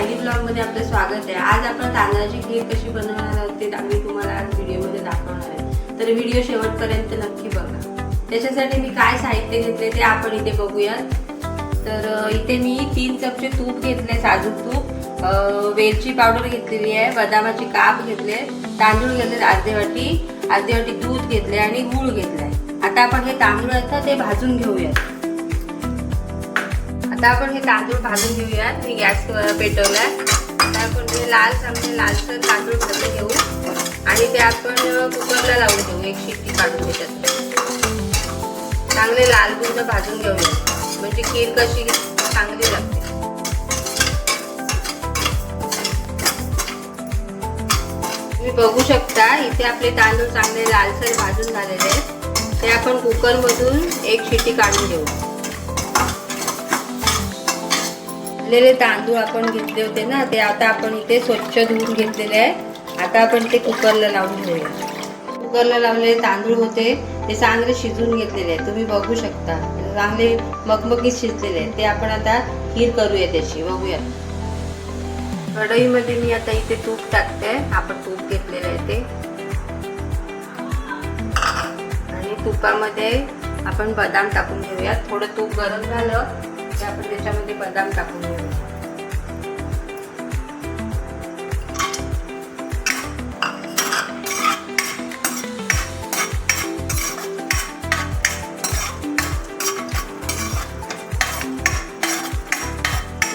सायली ब्लॉगमध्ये आपलं स्वागत आहे. आज आपण तांदळाची खीर कशी बनवणार आहोत ते आम्ही तुम्हाला आज व्हिडिओमध्ये दाखवणार आहे. तर व्हिडिओ शेवटपर्यंत नक्की बघा. त्याच्यासाठी मी काय साहित्य घेतले ते आपण इथे बघूयात. तर इथे मी तीन चमचे तूप घेतले साजूक तूप. वेलची पावडर घेतलेली आहे बदामाचे काप घेतले तांदूळ घेतले अर्धे वाटी अर्धे वाटी दूध घेतले आणि गूळ घेतलाय. आता आपण हे तांदूळ आहेत ते भाजून घेऊयात. आता आपण हे तांदूळ भाजून घेऊयात. मी गॅस पेटवला आता आपण हे लाल चांगले लालसर तांदूळ भाजून घेऊ. आणि ते आपण कुकरला लावून घेऊ एक शिट्टी काढून त्याच्यात चांगले लाल गुंड भाजून घेऊया म्हणजे खीर कशी चांगली लागते. तुम्ही बघू शकता इथे आपले तांदूळ चांगले लालसर भाजून झालेले आहेत. ते आपण कुकरमधून एक शिट्टी काढून घेऊ. भाजलेले तांदूळ आपण घेतले होते ना ते आता आपण इथे स्वच्छ धुवून घेतलेले आहे. आता आपण ते कुकरला लावून घेऊया. कुकरला लावलेले तांदूळ होते ते चांगले शिजून घेतलेले आहे तुम्ही बघू शकता. चांगले मगमगीत शिजलेले आहे ते आपण आता खीर करूया त्याची. बघूया. कढईमध्ये मी आता इथे तूप टाकते. आपण तूप घेतलेलं आहे ते. आणि तुपामध्ये आपण बदाम टाकून घेऊया थोडं तूप गरम झालं की आपण त्याच्यामध्ये बदाम टाकून घेऊया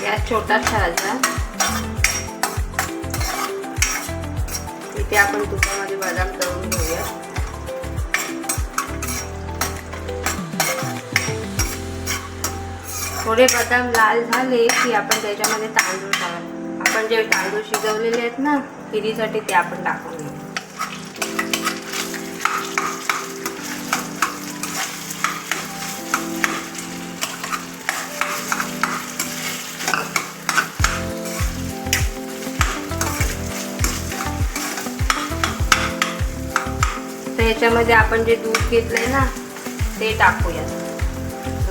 गॅस छोटा ठेवायचा इथे आपण तुपामध्ये बदाम तळून घेऊया. थोडे बदाम लाल झाले की आपण त्याच्यामध्ये तांदूळ टाकू. आपण जे तांदूळ शिजवलेले आहेत ना खिरीसाठी ते आपण टाकून घेऊ. तर याच्यामध्ये आपण जे दूध घेतलंय ना ते टाकूया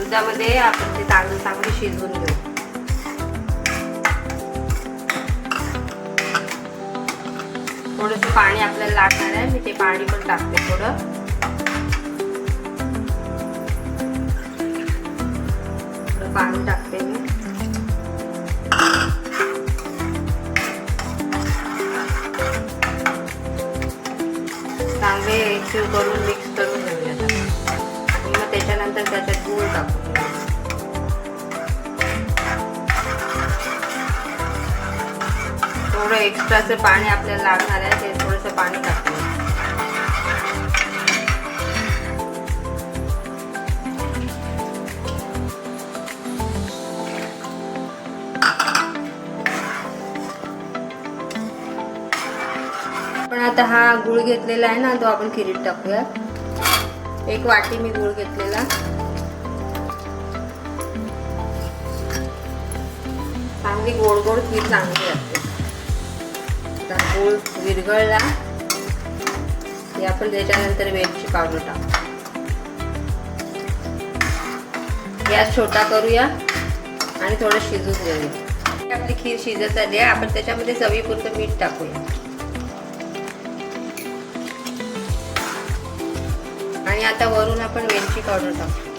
दुधामध्ये आपण ते तांदूळ चांगले शिजवून घेऊ. थोडस पाणी आपल्याला लागणार आहे. मी ते पाणी पण टाकते थोडं. थोडं पाणी टाकते मी. चांगले एकजीव करून मिक्स करून घेऊयात मग त्याच्यानंतर त्याच्यात गूळ टाकून थोडं एक्स्ट्राचं पाणी आपल्याला लागणार आहे ते थोडंसं पाणी टाकूया. पण आता हा गुळ घेतलेला आहे ना तो आपण खिरीत टाकूया. एक वाटी मी गुळ घेतलेला. चांगली गोड गोड खीर चांगली लागते. आता गुळ विरघळला की आपण त्याच्यानंतर वेलची पावडर टाकू. गॅस छोटा करूया आणि थोडं शिजून घेऊया. आपली खीर शिजत आली आहे. आपण त्याच्यामध्ये चवीपुरतं मीठ टाकूया. आणि आता वरून आपण वेलची पावडर टाकू.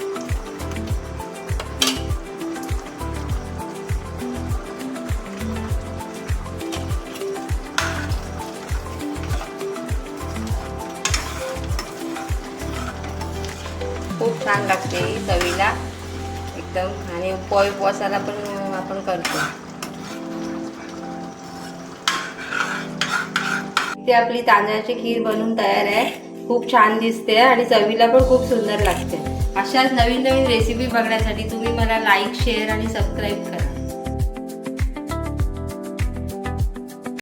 खूप छान लागते चवीला. एकदम. आणि उपवास उपवासाला पण आपण करतो. ते आपली तांदळाची खीर बनवून तयार आहे. खूप छान दिसते आणि चवीला पण खूप सुंदर लागते. अशाच नवीन नवीन रेसिपी बघण्यासाठी तुम्ही मला लाईक शेअर आणि सबस्क्राईब करा.